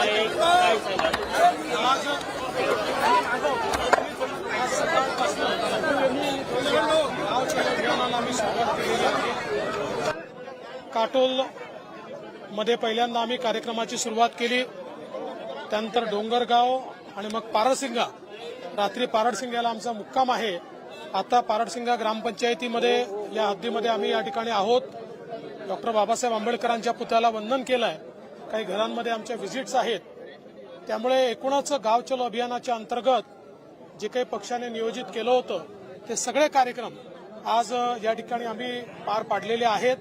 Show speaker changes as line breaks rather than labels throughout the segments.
आहे काय
आम्ही सुरुवात काटोलमध्ये पहिल्यांदा आम्ही कार्यक्रमाची सुरुवात केली. त्यानंतर डोंगरगाव आणि मग पारडसिंगा. रात्री पारडसिंग्याला आमचा मुक्काम आहे. आता पारडसिंगा ग्रामपंचायतीमध्ये या हद्दीमध्ये आम्ही या ठिकाणी आहोत. डॉक्टर बाबासाहेब आंबेडकरांच्या पुतळ्याला वंदन केलं आहे काही घरांमध्ये आमच्या व्हिजिट्स आहेत. त्यामुळे एकूणच गाव चलो अभियानाच्या अंतर्गत जे काही पक्षाने नियोजित केलं होतं ते सगळे कार्यक्रम आज या ठिकाणी आम्ही पार पाडलेले आहेत.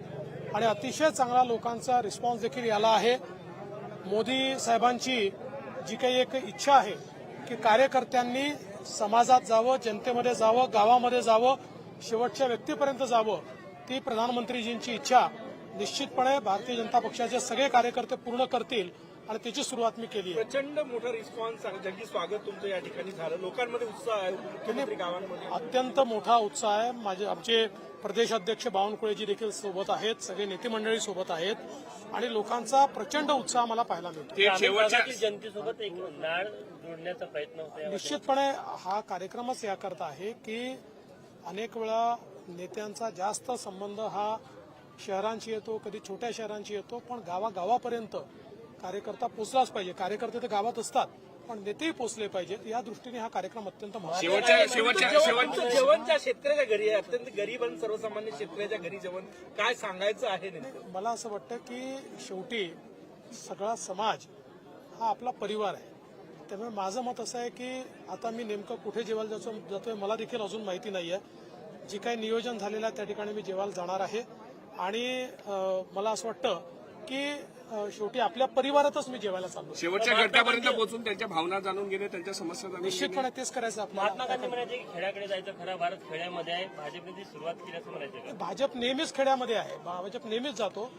आणि अतिशय चांगला लोकांचा रिस्पॉन्स देखील याला आहे. मोदी साहेबांची जी काही एक इच्छा आहे की कार्यकर्त्यांनी समाजात जावं जनतेमध्ये जावं गावामध्ये जावं शेवटच्या व्यक्तीपर्यंत जावं ती प्रधानमंत्रीजींची इच्छा निश्चितपणे भारतीय जनता पक्षाचे सगळे कार्यकर्ते पूर्ण करतील आणि त्याची सुरुवात मी केली आहे.
प्रचंड मोठा रिस्पॉन्स जगी स्वागत तुमचं या ठिकाणी झालं. लोकांमध्ये उत्साह आहे. गावांमध्ये.
अत्यंत मोठा उत्साह आहे. माझे आमचे प्रदेश अध्यक्ष बावनकुळेजी देखील सोबत आहेत सगळे नेते मंडळी सोबत आहेत आणि लोकांचा प्रचंड उत्साह मला पाहायला मिळतो.
जनतेसोबत एक नाळ जोडण्याचा प्रयत्न होता यामध्ये.
निश्चितपणे हा कार्यक्रमच याकरता आहे की अनेक वेळा नेत्यांचा जास्त संबंध हा शहरांशी येतो कधी छोट्या शहरांशी येतो पण गावागावापर्यंत कार्यकर्ता पोचलाच पाहिजे. कार्यकर्ते तर गावात असतात पण नेतेही पोचले पाहिजेत. या दृष्टीने हा कार्यक्रम अत्यंत महत्त्वाचा आहे.
शेवटच्या शेवटच्या शेवटचं जेवण ज्या शेतकऱ्याच्या घरी आहे. अत्यंत गरीब आणि सर्वसामान्य शेतकऱ्याच्या घरी जेवण काय सांगायचं आहे
मला असं वाटतं की शेवटी सगळा समाज हा आपला परिवार आहे. त्यामुळे माझं मत असं आहे की आता मी नेमकं कुठे जेवायला जातो जातोय मला देखील अजून माहिती नाही आहे जे काही नियोजन झालेलं आहे त्या ठिकाणी मी जेवायला जाणार आहे. आणि मला असं वाटतं की शेवटी आपल्या परिवारातच मी जेवायला चाललो
शेवटच्या घटकापर्यंत पोहोचून त्यांच्या भावना जाणून घेणे त्यांच्या समस्या जाणून
निश्चितपणे तेच करायचं
महात्मा
आपल्याला
गांधी म्हणायचे की खेड्याकडे जायचं खरा भारत खेड्यामध्ये आहे. भाजपने ती सुरुवात केली असं म्हणायचं
भाजप नेहमीच खेड्यामध्ये आहे. भाजप नेहमीच जातो.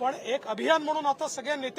पण एक अभियान म्हणून आता सगळ्या नेत्या